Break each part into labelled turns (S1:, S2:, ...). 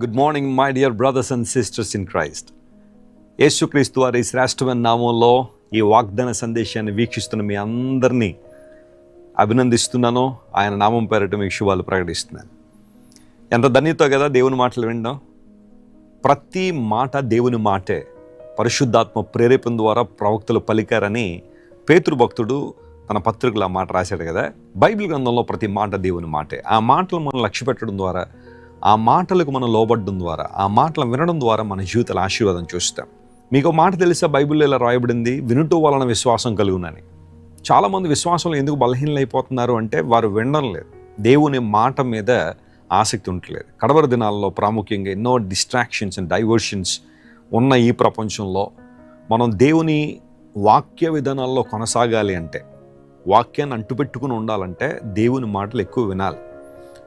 S1: Good morning my dear brothers and sisters in Christ Yesukristu వారి శ్రేష్టమైన నామంలో ఈ వాగ్దాన సందేశాన్ని వీక్షిస్తున్న మీ అందరినీ అభినందిస్తున్నాను. ఆయన నామం పేరట మీకు శుభాలు ప్రకటిస్తున్నాను. ఎంత ధన్యతో కదా దేవుని మాటలు వినడం ప్రతి మాట దేవుని మాటే. పరిశుద్ధాత్మ ప్రేరేపణ ద్వారా ప్రవక్తలు పలికారని పేతృభక్తుడు తన పత్రికలు ఆ మాట రాశాడు కదా. బైబిల్ గ్రంథంలో ప్రతి మాట దేవుని మాటే. ఆ మాటలు మనం లక్ష్య పెట్టడం ద్వారా ఆ మాటలకు మనం లోబడడం ద్వారా ఆ మాటలు వినడం ద్వారా మన జీవితాల ఆశీర్వాదం చూస్తాం. మీకు మాట తెలిసే? బైబిల్లో ఇలా రాయబడింది వినుట వలన విశ్వాసం కలుగునని. చాలామంది విశ్వాసంలో ఎందుకు బలహీనలైపోతున్నారు అంటే వారు వినడం లేదు. దేవుని మాట మీద ఆసక్తి ఉండలేదు కడవర దినాల్లో ప్రాముఖ్యంగా ఎన్నో డిస్ట్రాక్షన్స్ అండ్ డైవర్షన్స్ ఉన్న ఈ ప్రపంచంలో మనం దేవుని వాక్య విధానాల్లో కొనసాగాలి అంటే వాక్యాన్ని అంటుపెట్టుకుని ఉండాలంటే దేవుని మాటలు ఎక్కువ వినాలి.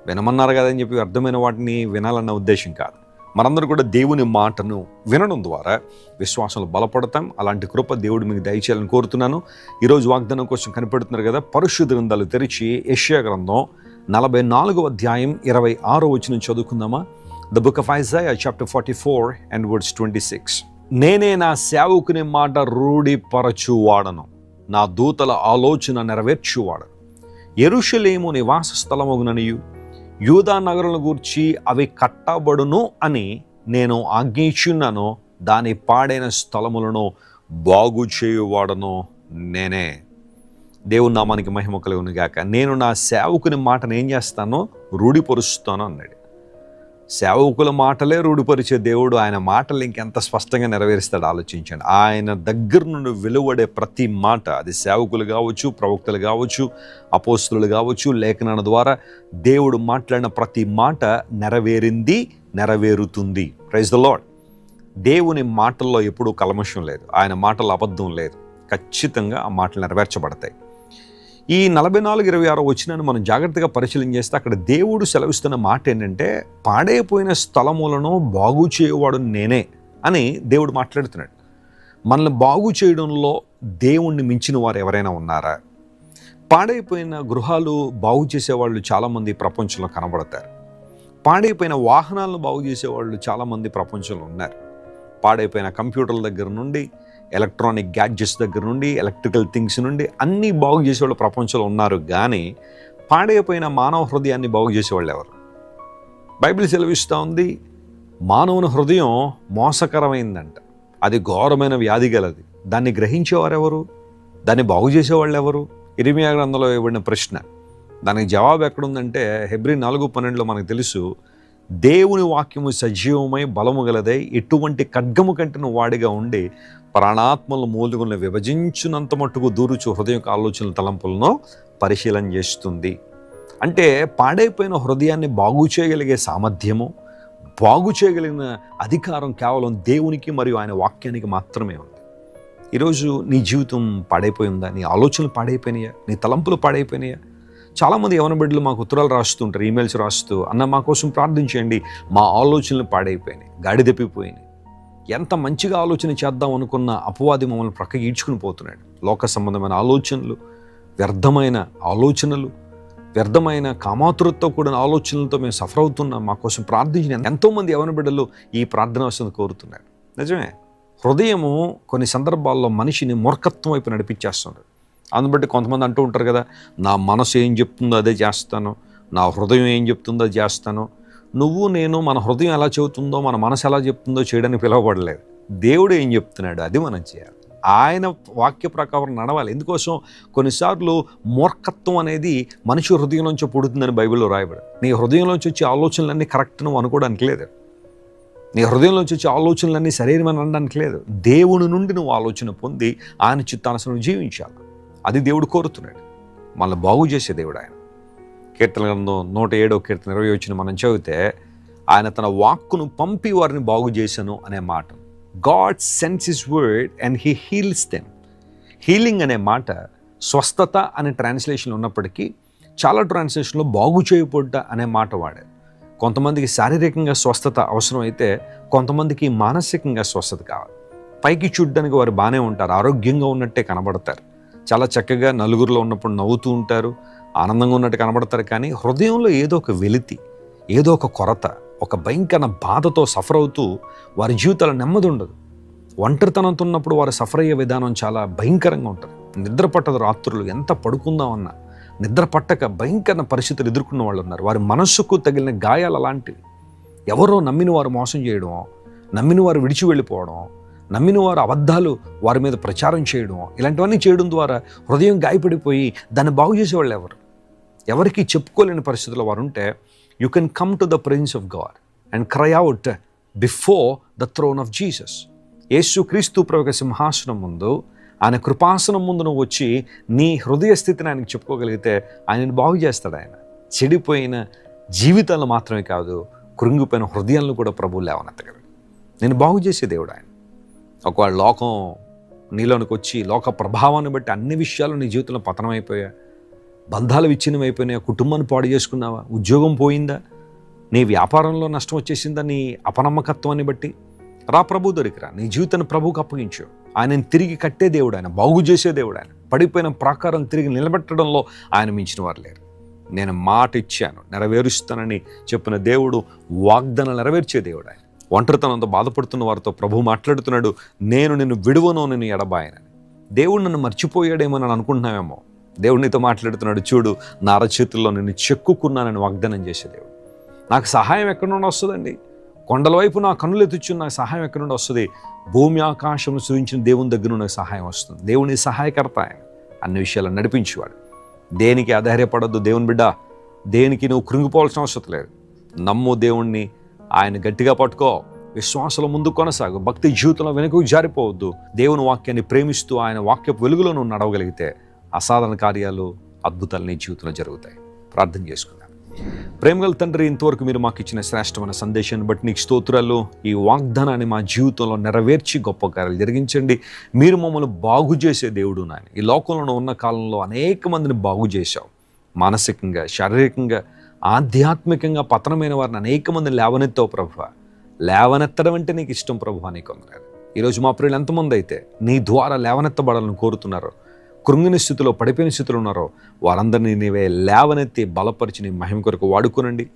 S1: వినమన్నారు కదా అని చెప్పి అర్థమైన వాటిని వినాలన్న ఉద్దేశం కాదు. మనందరూ కూడా దేవుని మాటను వినడం ద్వారా విశ్వాసంలో బలపడతాం. అలాంటి కృప దేవుడు మీకు దయచేయాలని కోరుతున్నాను. ఈరోజు వాగ్దానం కోసం కనిపెడుతున్నారు కదా పరిశుద్ధ గ్రంథాలు తెరిచి ఏషియా గ్రంథం నలభై నాలుగో అధ్యాయం ఇరవై ఆరో వచ్చిన చదువుకుందామా? The book of Isaiah chapter forty four and words twenty six నేనే నా సేవకుని మాట రూఢిపరచువాడను నా దూతల ఆలోచన నెరవేర్చువాడను. ఎరుషలేము నివాస స్థలమగుననియు యూదా నగరులను గూర్చి అవి కట్టబడును అని నేను ఆజ్ఞయించున్నాను. దాని పాడైన స్థలములను బాగు చేయువాడను నేనే. దేవుని నామానికి మహిమ కలుగును గాక. నేను నా సేవకుని మాటను ఏం చేస్తానో రూఢిపరుస్తాను అన్నాడు. సేవకుల మాటలే రూఢిపరిచే దేవుడు. ఆయన మాటలు ఇంకెంత స్పష్టంగా నెరవేరుస్తాడు ఆలోచించండి. ఆయన దగ్గర నుండి వెలువడే ప్రతి మాట అది సేవకులు కావచ్చు ప్రవక్తలు కావచ్చు అపోస్తులు కావచ్చు లేఖనాల ద్వారా దేవుడు మాట్లాడిన ప్రతి మాట నెరవేరింది నెరవేరుతుంది. ప్రైజ్ ద లాడ్ దేవుని మాటల్లో ఎప్పుడూ కల్మషం లేదు. ఆయన మాటలు అబద్ధం లేదు. ఖచ్చితంగా ఆ మాటలు నెరవేర్చబడతాయి. ఈ నలభై నాలుగు ఇరవై ఆరో వచ్చినాను మనం జాగ్రత్తగా పరిశీలన చేస్తే అక్కడ దేవుడు సెలవిస్తున్న మాట ఏంటంటే పాడైపోయిన స్థలములను బాగు చేయవాడు నేనే అని దేవుడు మాట్లాడుతున్నాడు. మనల్ని బాగు చేయడంలో దేవుణ్ణి మించిన వారు ఎవరైనా ఉన్నారా? పాడైపోయిన గృహాలు బాగు చేసేవాళ్ళు చాలామంది ప్రపంచంలో కనబడతారు. పాడైపోయిన వాహనాలను బాగు చేసేవాళ్ళు చాలామంది ప్రపంచంలో ఉన్నారు. పాడైపోయిన కంప్యూటర్ల దగ్గర నుండి ఎలక్ట్రానిక్ గ్యాడ్జెట్స్ దగ్గర నుండి ఎలక్ట్రికల్ థింగ్స్ నుండి అన్నీ బాగు చేసేవాళ్ళు ప్రపంచంలో ఉన్నారు కానీ పాడైపోయిన మానవ హృదయాన్ని బాగు చేసేవాళ్ళు ఎవరు? బైబిల్ సెలవిస్తూ ఉంది మానవుని హృదయం మోసకరమైందంట. అది ఘోరమైన వ్యాధి గలది. దాన్ని గ్రహించేవారెవరు దాన్ని బాగు చేసేవాళ్ళు ఎవరు? ఇరిమియా గ్రంథంలో ఇవ్వబడిన ప్రశ్న. దానికి జవాబు ఎక్కడుందంటే హెబ్రి నాలుగు పన్నెండులో మనకు తెలుసు దేవుని వాక్యము సజీవమై బలము గలదై ఎటువంటి ఖడ్గము కంటిన వాడిగా ఉండి ప్రాణాత్మల మూలుగులను విభజించినంత మట్టుకు దూరుచు హృదయం ఆలోచనల తలంపులను పరిశీలన చేస్తుంది. అంటే పాడైపోయిన హృదయాన్ని బాగు చేయగలిగే సామర్థ్యము బాగు చేయగలిగిన అధికారం కేవలం దేవునికి మరియు ఆయన వాక్యానికి మాత్రమే ఉంది. ఈరోజు నీ జీవితం పాడైపోయిందా నీ ఆలోచనలు పాడైపోయినాయా? నీ తలంపులు పాడైపోయినాయా? చాలామంది యవన బిడ్డలు మాకు ఉత్తరాలు రాస్తుంటారు ఈమెయిల్స్ రాస్తూ అన్న మా కోసం ప్రార్థించండి మా ఆలోచనలు పాడైపోయినాయి గాడి తప్పిపోయినాయి. ఎంత మంచిగా ఆలోచన చేద్దాం అనుకున్న అపవాది మమ్మల్ని ప్రక్కకి ఈడ్చుకుని పోతున్నాడు. లోక సంబంధమైన ఆలోచనలు వ్యర్థమైన ఆలోచనలు వ్యర్థమైన కామాతురతో కూడిన ఆలోచనలతో మేము సఫర్ అవుతున్నాం. మా కోసం ప్రార్థించిన ఎంతోమంది యవన బిడ్డలు ఈ ప్రార్థన వస్తుంది కోరుతున్నారు. నిజమే. హృదయము కొన్ని సందర్భాల్లో మనిషిని మూర్ఖత్వం వైపు నడిపించేస్తుంది. అందుని బట్టి కొంతమంది అంటూ ఉంటారు కదా నా మనసు ఏం చెప్తుందో అదే చేస్తాను నా హృదయం ఏం చెప్తుందో చేస్తాను నువ్వు నేను మన హృదయం ఎలా చెబుతుందో మన మనసు ఎలా చెప్తుందో చేయడానికి పిలువబడలేదు. దేవుడు ఏం చెప్తున్నాడు? అది మనం చేయాలి. ఆయన వాక్య ప్రకారం నడవాలి. ఎందుకోసం? కొన్నిసార్లు మూర్ఖత్వం అనేది మనిషి హృదయంలోంచి పుడుతుందని బైబిల్లో రాయబడి. నీ హృదయంలోంచి వచ్చే ఆలోచనలన్నీ కరెక్ట్ నువ్వు అనుకోవడానికి లేదు. నీ హృదయంలోంచి వచ్చే ఆలోచనలన్నీ సరైనమని అనడానికి లేదు. దేవుని నుండి నువ్వు ఆలోచన పొంది ఆయన చిత్తానుసరం జీవించాలి. అది దేవుడు కోరుతున్నాడు. మనల్ని బాగు చేసే దేవుడు ఆయన. కీర్తన గ్రంథం నూట ఏడో కీర్తన ఇరవై వచ్చిన మనం చదివితే ఆయన తన వాక్కును పంపి వారిని బాగు చేశాను అనే మాట. God sends his word and he heals them healing అనే మాట స్వస్థత అనే ట్రాన్స్లేషన్ ఉన్నప్పటికీ చాలా ట్రాన్స్లేషన్లో బాగు చేయబడ్డ అనే మాట వాడారు కొంతమందికి శారీరకంగా స్వస్థత అవసరం అయితే కొంతమందికి మానసికంగా స్వస్థత కావాలి. పైకి చూడ్డానికి వారు బాగానే ఉంటారు ఆరోగ్యంగా ఉన్నట్టే కనబడతారు. చాలా చక్కగా నలుగురిలో ఉన్నప్పుడు నవ్వుతూ ఉంటారు ఆనందంగా ఉన్నట్టు కనబడతారు కానీ హృదయంలో ఏదో ఒక వెలితి ఏదో ఒక కొరత ఒక భయంకర బాధతో సఫర్ అవుతూ వారి జీవితాల నెమ్మది ఉండదు. ఒంటరితనంతో ఉన్నప్పుడు వారు సఫర్ అయ్యే విధానం చాలా భయంకరంగా ఉంటుంది. నిద్ర పట్టదు రాత్రులు ఎంత పడుకుందామన్నా నిద్ర పట్టక భయంకర పరిస్థితులు ఎదుర్కొన్న వాళ్ళు ఉన్నారు. వారి మనస్సుకు తగిలిన గాయాలు అలాంటివి. ఎవరో నమ్మిన వారు మోసం చేయడం నమ్మిన వారు విడిచి వెళ్ళిపోవడం నమ్మిన వారు అబద్ధాలు వారి మీద ప్రచారం చేయడం ఇలాంటివన్నీ చేయడం ద్వారా హృదయం గాయపడిపోయి దాన్ని బాగు చేసేవాళ్ళు ఎవరు? ఎవరికి చెప్పుకోలేని పరిస్థితుల్లో వారు ఉంటే you can come to the prince of God and cry out before the throne of Jesus Yesu Kristu ప్రభు సింహాసనం ముందు ఆయన కృపాసనం ముందు నువ్వు వచ్చి నీ హృదయ స్థితిని ఆయనకు చెప్పుకోగలిగితే ఆయనను బాగు చేస్తాడు ఆయన. చెడిపోయిన జీవితాలు మాత్రమే కాదు కృంగిపోయిన హృదయాలను కూడా ప్రభువు లేవనెత్తగలడు. నేను బాగు చేసే దేవుడు ఆయన. ఒకవేళ లోకం నీలోనికి వచ్చి లోక ప్రభావాన్ని బట్టి అన్ని విషయాలు నీ జీవితంలో పతనమైపోయా బంధాలు విచ్ఛిన్నమైపోయినాయా. కుటుంబాన్ని పాడు చేసుకున్నావా? ఉద్యోగం పోయిందా? నీ వ్యాపారంలో నష్టం వచ్చేసిందా? నీ అపనమ్మకత్వాన్ని బట్టి. రా ప్రభు దొరికిరా నీ జీవితాన్ని ప్రభువుకు అప్పగించు. ఆయనను తిరిగి కట్టే దేవుడు ఆయన బాగు చేసే దేవుడు ఆయన. పడిపోయిన ప్రాకారం తిరిగి నిలబెట్టడంలో ఆయన మించిన వారు లేరు. నేను మాట ఇచ్చాను నెరవేరుస్తానని చెప్పిన దేవుడు వాగ్దానం నెరవేర్చే దేవుడు ఆయన. ఒంటరితనంతో బాధపడుతున్న వారితో ప్రభు మాట్లాడుతున్నాడు. నేను నిన్ను విడువను నేను ఎడబాయనని. దేవుడు నన్ను మర్చిపోయాడేమో అని అనుకుంటున్నామేమో. దేవుడు నీతో మాట్లాడుతున్నాడు చూడు నా అరచేతుల్లో నిన్ను చెక్కుకున్నానని వాగ్దానం చేసే దేవుడు. నాకు సహాయం ఎక్కడి నుండి వస్తుందండి? కొండల వైపు నా కన్నులు ఎత్తుచ్చు నాకు సహాయం ఎక్కడి నుండి వస్తుంది? భూమి ఆకాశం సూచించిన దేవుని దగ్గర నుండి నాకు సహాయం వస్తుంది. దేవుని సహాయకర్త ఆయన. అన్ని విషయాలు నడిపించేవాడు. దేనికి అధైర్యపడద్దు దేవుని బిడ్డ. దేనికి నువ్వు కృంగిపోవాల్సిన అవసరం లేదు. నమ్ము దేవుణ్ణి ఆయన గట్టిగా పట్టుకో. విశ్వాసంలో ముందు కొనసాగు. భక్తి జీవితంలో వెనుకకు జారిపోవద్దు. దేవుని వాక్యాన్ని ప్రేమిస్తూ ఆయన వాక్యపు వెలుగులో నువ్వు నడవగలిగితే అసాధారణ కార్యాలు అద్భుతాలు నీ జీవితంలో జరుగుతాయి. ప్రార్థన చేసుకుందాం. ప్రేమగల తండ్రి ఇంతవరకు మీరు మాకు ఇచ్చిన శ్రేష్టమైన సందేశాన్ని బట్టి నీకు స్తోత్రాలు. ఈ వాగ్దానాన్ని మా జీవితంలో నెరవేర్చి గొప్ప కార్యాలు జరిగించండి. మీరు మమ్మల్ని బాగు చేసే దేవుడు నాయన. ఈ లోకంలో ఉన్న కాలంలో అనేక మందిని బాగు చేశావు. మానసికంగా శారీరకంగా ఆధ్యాత్మికంగా పతనమైన వారిని అనేక మంది లేవనెత్తావు ప్రభు లేవనెత్తడం అంటే నీకు ఇష్టం ప్రభు అని కొందరు ఈరోజు మా ప్రియులు ఎంతమంది అయితే నీ ద్వారా లేవనెత్తబడాలని కోరుతున్నారు కృంగిన స్థితిలో పడిపోయిన స్థితిలో ఉన్నారో వారందరినీ నీవే లేవనెత్తి బలపరిచి నీ మహిమ కొరకు వాడుకోనండి.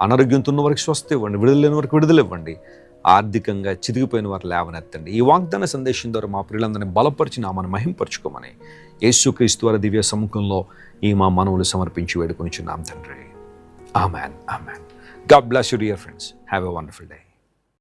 S1: అనారోగ్యంతో ఉన్న వారికి స్వస్థ ఇవ్వండి విడుదలైన వరకు వారికి ఆర్థికంగా చిదిగిపోయిన వారు లేవనెత్తండి. ఈ వాగ్దాన సందేశం ద్వారా మా ప్రియులందరినీ బలపరిచి నామని మహింపరచుకోమని యేసుక్రీస్తు వారి దివ్య సముఖంలో ఈ మా మనవులు సమర్పించి వేడుకొని వేడుకొనిచున్నాం తండ్రి. Amen. Amen. God bless you, dear friends. Have a wonderful day.